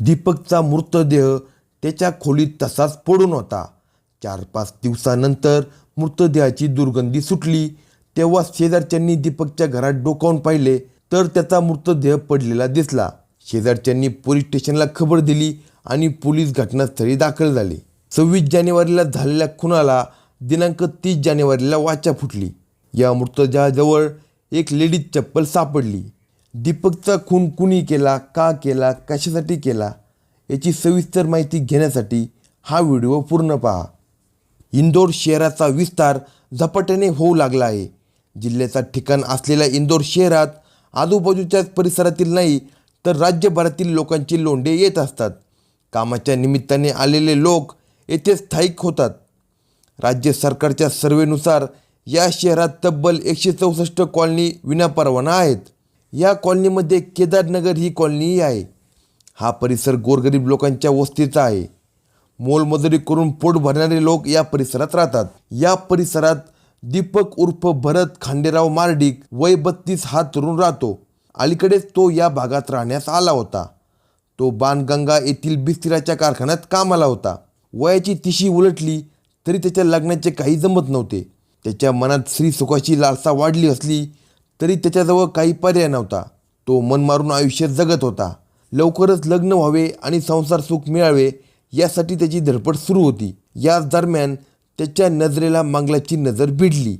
दीपकचा मृतदेह त्याच्या खोलीत तसाच पडून होता. चार पाच दिवसानंतर मृतदेहाची दुर्गंधी सुटली. तेव्हा शेजारच्यांनी दीपकच्या घरात डोकावून पाहिले तर त्याचा मृतदेह पडलेला दिसला. शेजारच्यांनी पोलीस स्टेशनला खबर दिली आणि पोलीस घटनास्थळी दाखल झाले. सव्वीस जानेवारीला झालेल्या खुनाला दिनांक तीस जानेवारीला वाचा फुटली. या मृतदेहाजवळ एक लेडीज चप्पल सापडली. दीपकचा खून कुणी केला का केला कशासाठी केला याची सविस्तर माहिती घेण्यासाठी हा व्हिडिओ पूर्ण पहा. इंदोर शहराचा विस्तार झपाट्याने होऊ लागला आहे. जिल्ह्याचा ठिकाण असलेल्या इंदोर शहरात आजूबाजूच्याच परिसरातील नाही तर राज्यभरातील लोकांचे लोंढे येत असतात. कामाच्या निमित्ताने आलेले लोक येथे स्थायिक होतात. राज्य सरकारच्या सर्वेनुसार या शहरात तब्बल एकशे चौसष्ट कॉलनी विनापरवाना आहेत. या कॉलनीमध्ये केदारनगर ही कॉलनीही आहे. हा परिसर गोरगरीब लोकांच्या वस्तीचा आहे. मोलमजुरी करून पोट भरणारे लोक या परिसरात राहतात. या परिसरात दीपक उर्फ भरत खांडेराव मार्डिक वय बत्तीस हा तरुण राहतो. अलीकडेच तो या भागात राहण्यास आला होता. तो बाणगंगा येथील बिस्तिराच्या कारखान्यात कामाला होता. वयाची तिशी उलटली तरी त्याच्या लग्नाचे काही जमत नव्हते. त्याच्या मनात स्त्री सुखाची लालसा वाढली असली तरी त्याच्याजवळ काही पर्याय नव्हता. तो मन मारून आयुष्य जगत होता. लवकरच लग्न व्हावे आणि संसार सुख मिळावे यासाठी त्याची धडपड सुरू होती. याच दरम्यान त्याच्या नजरेला मंगलाची नजर भिडली.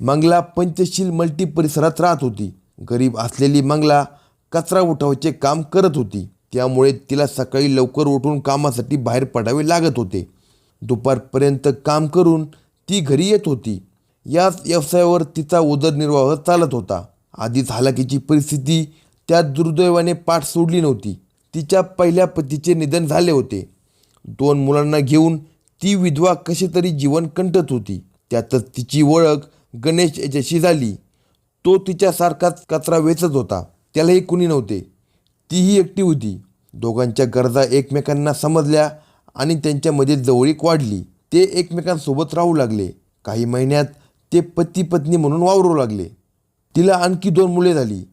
मंगला पंचशील मल्टी परिसरात राहत होती. गरीब असलेली मंगला कचरा उठावाचे काम करत होती. त्यामुळे तिला सकाळी लवकर उठून कामासाठी बाहेर पडावे लागत होते. दुपारपर्यंत काम करून ती घरी येत होती. याच व्यवसायावर तिचा उदरनिर्वाह चालत होता. आधीच हालाकीची परिस्थिती त्या दुर्दैवाने पाठ सोडली नव्हती. तिच्या पहिल्या पतीचे निधन झाले होते. दोन मुलांना घेऊन ती विधवा कसेतरी तरी जीवन कंटत होती. त्यातच तिची ओळख गणेश याच्याशी झाली. तो तिच्यासारखाच कचरा वेचत होता. त्यालाही कुणी नव्हते. तीही एकटी होती. दोघांच्या गरजा एकमेकांना समजल्या आणि त्यांच्यामध्ये जवळीक वाढली. ते एकमेकांसोबत राहू लागले. काही महिन्यात ते पती पत्नी म्हणून वावरू लागले. तिला आणखी दोन मुले झाली.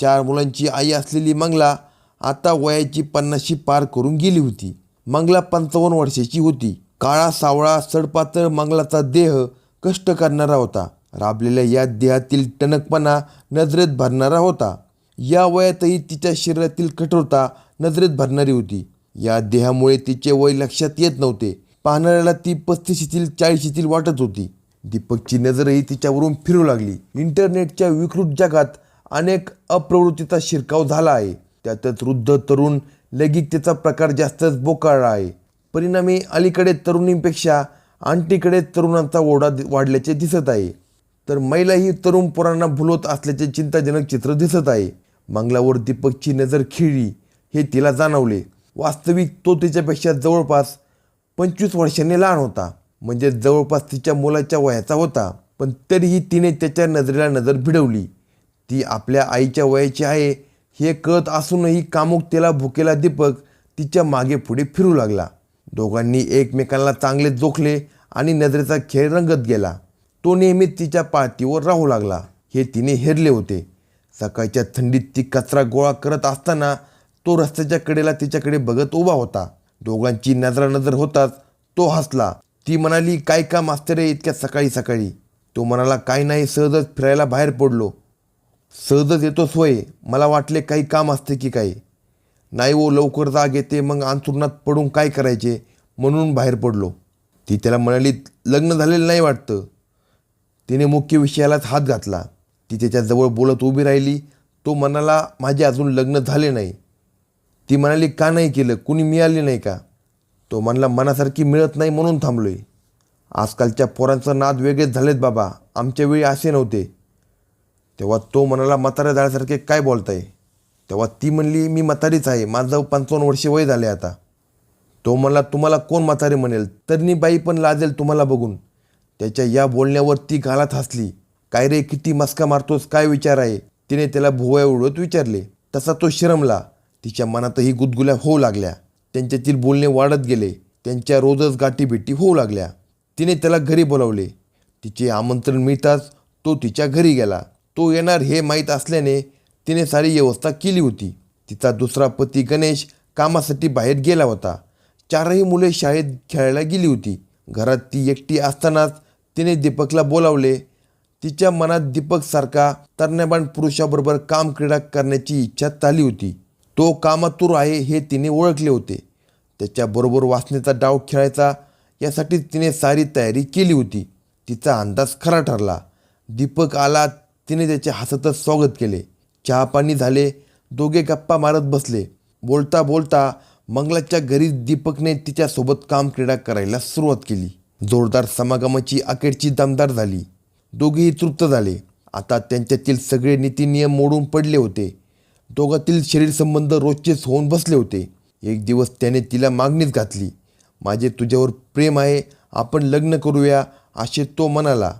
चार मुलांची आई असलेली मंगला आता वयाची पन्नाशी पार करून गेली होती. मंगला पंचावन्न वर्षाची होती. काळा सावळा सडपातळ मंगलाचा देह कष्ट करणारा होता. राबलेल्या या देहातील टणकपणा नजरेत भरणारा होता. या वयातही तिच्या शरीरातील कठोरता नजरेत भरणारी होती. या देहामुळे तिचे वय लक्षात येत नव्हते. पाहणाऱ्याला ती पस्तीशीतील चाळीशीतील वाटत होती. दीपकची नजरही तिच्यावरून फिरू लागली. इंटरनेटच्या विकृत जगात अनेक अप्रवृत्तीचा शिरकाव झाला आहे. त्यातच वृद्ध तरुण लैंगिकतेचा प्रकार जास्तच बोकाळला आहे. परिणामी अलीकडे तरुणींपेक्षा आंटीकडे तरुणांचा ओढा वाढल्याचे दिसत आहे. तर महिलाही तरुण पोरांना भुलवत असल्याचे चिंताजनक चित्र दिसत आहे. मंगलावर दीपकची नजर खिळली हे तिला जाणवले. वास्तविक तो तिच्यापेक्षा जवळपास पंचवीस वर्षांनी लहान होता. म्हणजे जवळपास तिच्या मुलाच्या वयाचा होता. पण तरीही तिने त्याच्या नजरेला नजर भिडवली. ती आपल्या आईच्या वयाची आहे हे कळत असूनही कामुकतेला भुकेला दीपक तिच्यामागे पुढे फिरू लागला. दोघांनी एकमेकांना चांगले जोखले आणि नजरेचा खेळ रंगत गेला. तो नेहमी तिच्या पाळतीवर राहू लागला. हे तिने हेरले होते. सकाळच्या थंडीत ती कचरा गोळा करत असताना तो रस्त्याच्या कडेला तिच्याकडे बघत उभा होता. दोघांची नजरानजर होताच तो हसला. ती म्हणाली काय काम असते रे इतक्या सकाळी सकाळी? तो म्हणाला काय नाही सहजच फिरायला बाहेर पडलो. सहजच येतो सोय. मला वाटले काही काम असते की काय? नाही वो लवकर जाग येते मग अंथरुणात पडून काय करायचे? म्हणून बाहेर पडलो. ती त्याला म्हणाली लग्न झालेलं नाही वाटतं. तिने मुख्य विषयालाच हात घातला. ती त्याच्याजवळ बोलत उभी राहिली. तो म्हणाला माझे अजून लग्न झाले नाही. ती म्हणाली का नाही केलं? कुणी मिळाले नाही का? तो म्हणला मनासारखी मिळत नाही म्हणून थांबलोय. आजकालच्या पोरांचं नाद वेगळेच झालेत बाबा. आमच्या वेळी असे नव्हते. तेव्हा तो म्हणाला म्हाताऱ्या झाल्यासारखे काय बोलताय? तेव्हा ती म्हणली मी म्हातारीच आहे. माझं पंचावन्न वर्षे वय झाले आता. तो म्हणला तुम्हाला कोण म्हातारी म्हणेल? तरी बाई पण लाजेल तुम्हाला बघून. त्याच्या या बोलण्यावर ती गालात हसली. काय रे किती मस्का मारतोस? काय विचार आहे? तिने त्याला भुवया उडवत विचारले. तसा तो शिरमला. तिच्या मनातही गुदगुल्या होऊ लागल्या. त्यांच्यातील बोलणे वाढत गेले. त्यांच्या रोजच गाठीभेटी होऊ लागल्या. तिने त्याला घरी बोलावले. तिचे आमंत्रण मिळताच तो तिच्या घरी गेला. तो येणार हे माहीत असल्याने तिने सारी व्यवस्था केली होती. तिचा दुसरा पती गणेश कामासाठी बाहेर गेला होता. चारही मुले शाळेत खेळायला गेली होती. घरात ती एकटी असतानाच तिने दीपकला बोलावले. तिच्या मनात दीपकसारखा तरण्याबाण पुरुषाबरोबर काम क्रीडा करण्याची इच्छा झाली होती. तो कामातूर आहे हे तिने ओळखले होते. त्याच्याबरोबर वासनेचा डाव खेळायचा यासाठी तिने सारी तयारी केली होती. तिचा अंदाज खरा ठरला. दीपक आला तिने त्याचे हसतच स्वागत केले. चहा पाणी झाले दोघे गप्पा मारत बसले. बोलता बोलता मंगलाच्या घरी दीपकने तिच्यासोबत काम क्रीडा करायला सुरुवात केली. जोरदार समागमाची अखेरची दमदार झाली. दोघेही तृप्त झाले. आता त्यांच्यातील सगळे नीती नियम मोडून पडले होते. दोघातील शरीर संबंध रोजचेच होऊन बसले होते. एक दिवस त्याने तिला मागणीच घातली. माझे तुझ्यावर प्रेम आहे आपण लग्न करूया असे तो म्हणाला.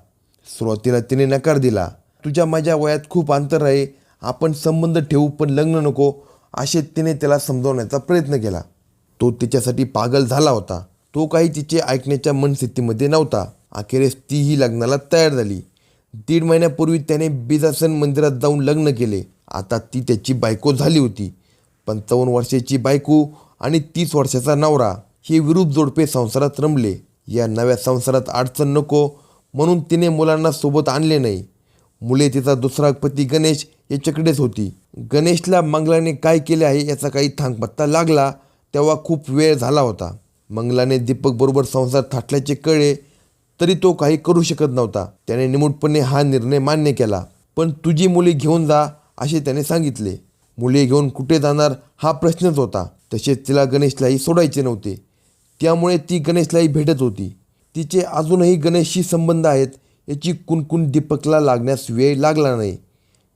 सुरुवातीला तिने नकार दिला. तुझ्या माझ्या वयात खूप अंतर आहे आपण संबंध ठेवू पण लग्न नको असे तिने त्याला समजवण्याचा प्रयत्न केला. तो तिच्यासाठी पागल झाला होता. तो काही तिचे ऐकण्याच्या मनस्थितीमध्ये नव्हता. अखेरीस तीही लग्नाला तयार झाली. दीड महिन्यापूर्वी त्याने बिजासन मंदिरात जाऊन लग्न केले. आता ती त्याची बायको झाली होती. पंचावन्न वर्षाची बायको आणि तीस वर्षाचा नवरा हे विरूप जोडपे संसारात रमले. या नव्या संसारात अडचण नको म्हणून तिने मुलांना सोबत आणले नाही. मुले तिचा दुसरा पती गणेश याच्याकडेच होती. गणेशला मंगलाने काय केले आहे याचा काही थांगपत्ता लागला तेव्हा खूप वेळ झाला होता. मंगलाने दीपकबरोबर संसार थाटल्याचे कळले तरी तो काही करू शकत नव्हता. त्याने निमूटपणे हा निर्णय मान्य केला. पण तुझी मुली घेऊन जा असे त्याने सांगितले. मुले घेऊन कुठे जाणार हा प्रश्नच होता. तसेच तिला गणेशलाही सोडायचे नव्हते. त्यामुळे ती गणेशलाही भेटत होती. तिचे अजूनही गणेशशी संबंध आहेत याची कुणकुण दीपकला लागण्यास वेळ लागला नाही.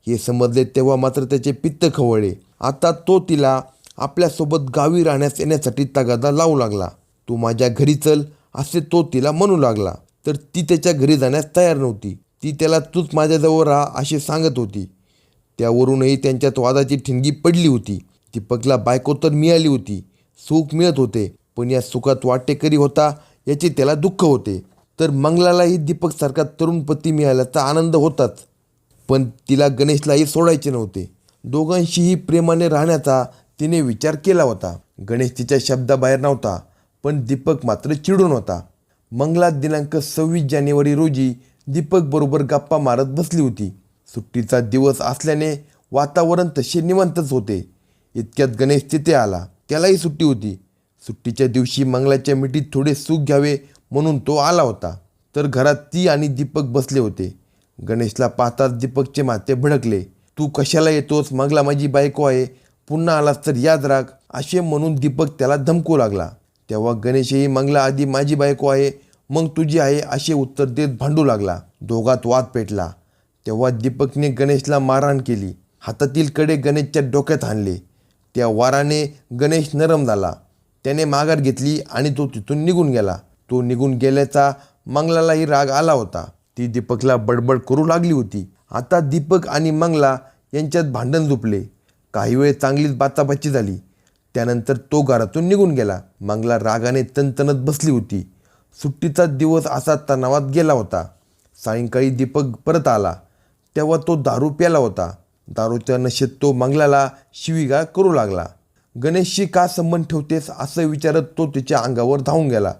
हे समजले तेव्हा मात्र त्याचे पित्त खवळले. आता तो तिला आपल्यासोबत गावी राहण्यास येण्यासाठी तगादा लावू लागला. तू माझ्या घरी चल असे तो तिला म्हणू लागला. तर ती त्याच्या घरी जाण्यास तयार नव्हती. ती त्याला तूच माझ्याजवळ राहा असे सांगत होती. त्यावरूनही त्यांच्यात वादाची ठिणगी पडली होती. दीपकला बायको तर मिळाली होती. सुख मिळत होते. पण या सुखात वाटेकरी होता याचे त्याला दुःख होते. तर मंगलालाही दीपकसारखा तरुण पती मिळाल्याचा आनंद होताच. पण तिला गणेशलाही सोडायचे नव्हते. दोघांशीही प्रेमाने राहण्याचा तिने विचार केला होता. गणेश तिच्या शब्दाबाहेर नव्हता पण दीपक मात्र चिडून होता. मंगला दिनांक सव्वीस जानेवारी रोजी दीपकबरोबर गप्पा मारत बसली होती. सुट्टीचा दिवस असल्याने वातावरण तसे निवंतच होते. इतक्यात गणेश तिथे आला. त्यालाही सुट्टी होती. सुट्टीच्या दिवशी मंगलाच्या मिठीत थोडे सुख घ्यावे म्हणून तो आला होता. तर घरात ती आणि दीपक बसले होते. गणेशला पाहताच दीपकचे माते भडकले. तू कशाला येतोस? मंगला माझी बायको आहे. पुन्हा आलास तर याद राग असे म्हणून दीपक त्याला धमकू लागला. तेव्हा गणेशही मंगला आधी माझी बायको आहे. मग तुझी आहे असे उत्तर देत भांडू लागला. दोघात वाद पेटला. तेव्हा दीपकने गणेशला मारहाण केली. हातातील कडे गणेशच्या डोक्यात आणले. त्या वाराने गणेश नरम झाला. त्याने माघार घेतली आणि तो तिथून निघून गेला. तो निघून गेल्याचा मंगलालाही राग आला होता. ती दीपकला बडबड करू लागली होती. आता दीपक आणि मंगला यांच्यात भांडण झुपले. काही वेळ चांगलीच बाचाबाची झाली. त्यानंतर तो घरातून निघून गेला. मंगला रागाने तणतणत बसली होती. सुट्टीचा दिवस असा तणावात गेला होता. सायंकाळी दीपक परत आला. तेव्हा तो दारू प्याला होता. दारूच्या नशेत तो मंगलाला शिवीगाळ करू लागला. गणेशशी का संबंध ठेवतेस असं विचारत तो तिच्या अंगावर धावून गेला.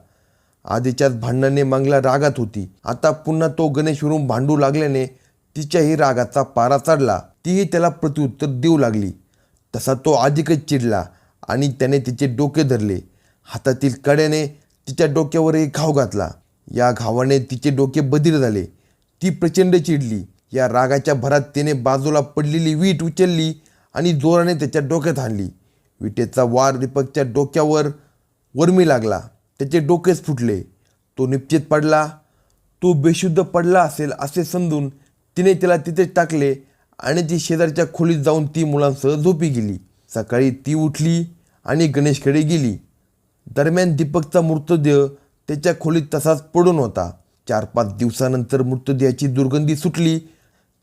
आधीच्याच भांडणाने मंगला रागात होती. आता पुन्हा तो गणेशवरून भांडू लागल्याने तिच्याही रागाचा पारा चढला. तीही त्याला प्रत्युत्तर देऊ लागली. तसा तो अधिकच चिडला आणि त्याने तिचे डोके धरले. हातातील कड्याने तिच्या डोक्यावर एक घाव घातला. या घावाने तिचे डोके बधीर झाले. ती प्रचंड चिडली. या रागाच्या भरात तिने बाजूला पडलेली वीट उचलली आणि जोराने त्याच्या डोक्यात हाणली विटेचा वार दीपकच्या डोक्यावर वर्मी लागला. त्याचे डोकेच फुटले. तो निश्चित पडला. तो बेशुद्ध पडला असेल असे समजून तिने त्याला तिथेच टाकले आणि ती शेजारच्या खोलीत जाऊन ती मुलांसह झोपी गेली. सकाळी ती उठली आणि गणेशकडे गेली. दरम्यान दीपकचा मृतदेह त्याच्या खोलीत तसाच पडून होता. चार पाच दिवसानंतर मृतदेहाची दुर्गंधी सुटली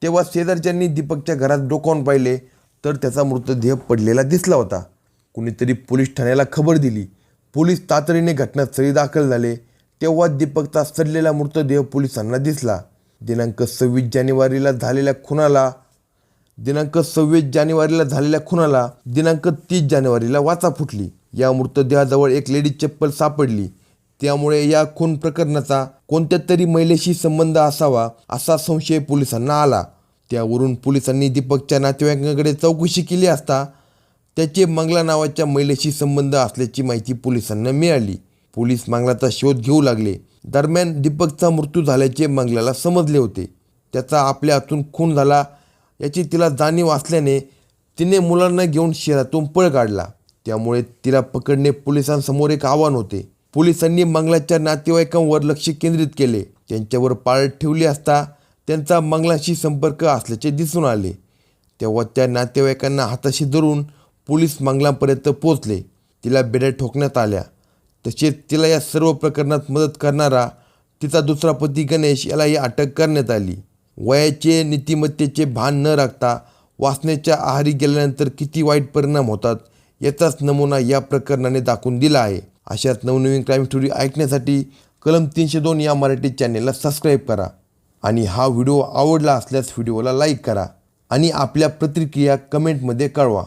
तेव्हा शेजारच्यांनी दीपकच्या घरात डोकावून पाहिले तर त्याचा मृतदेह पडलेला दिसला होता. कुणीतरी पोलीस ठाण्याला खबर दिली. पोलीस तातडीने घटनास्थळी दाखल झाले. तेव्हा दीपकचा सडलेला मृतदेह पोलिसांना दिसला. दिनांक सव्वीस जानेवारीला झालेल्या खुनाला दिनांक सव्वीस जानेवारीला झालेल्या खुनाला दिनांक तीस जानेवारीला वाचा फुटली. या मृतदेहाजवळ एक लेडी चप्पल सापडली. त्यामुळे या खून प्रकरणाचा कोणत्या तरी महिलेशी संबंध असावा असा संशय पोलिसांना आला. त्यावरून पोलिसांनी दीपकच्या नातेवाईकांकडे चौकशी केली असता त्याचे मंगला नावाच्या महिलेशी संबंध असल्याची माहिती पोलिसांना मिळाली. पोलीस मंगलाचा शोध घेऊ लागले. दरम्यान दीपकचा मृत्यू झाल्याचे मंगलाला समजले होते. त्याचा आपल्या हातून खून झाला याची तिला जाणीव असल्याने तिने मुलांना घेऊन शहरातून पळ काढला. त्यामुळे तिला पकडणे पोलिसांसमोर एक आव्हान होते. पोलिसांनी मंगलाच्या नातेवाईकांवर लक्ष केंद्रित केले. त्यांच्यावर पाळत ठेवली असता त्यांचा मंगलाशी संपर्क असल्याचे दिसून आले. तेव्हा त्या नातेवाईकांना हाताशी धरून पोलीस मंगलापर्यंत पोहोचले. तिला बेड्या ठोकण्यात आल्या. तसेच तिला या सर्व प्रकरणात मदत करणारा तिचा दुसरा पती गणेश यालाही अटक करण्यात आली. वयाचे नीतिमत्तेचे भान न राखता वासनेच्या आहारी गेल्यानंतर किती वाईट परिणाम होतात याचाच नमुना या प्रकरणाने दाखवून दिला आहे. अशाच नवनवीन क्राईम स्टोरी ऐकण्यासाठी कलम तीनशे दोन या मराठी चॅनेलला सबस्क्राईब करा. आणि हा व्हिडिओ आवडला असल्यास व्हिडिओला लाईक करा. आणि आपल्या प्रतिक्रिया कमेंटमध्ये कळवा.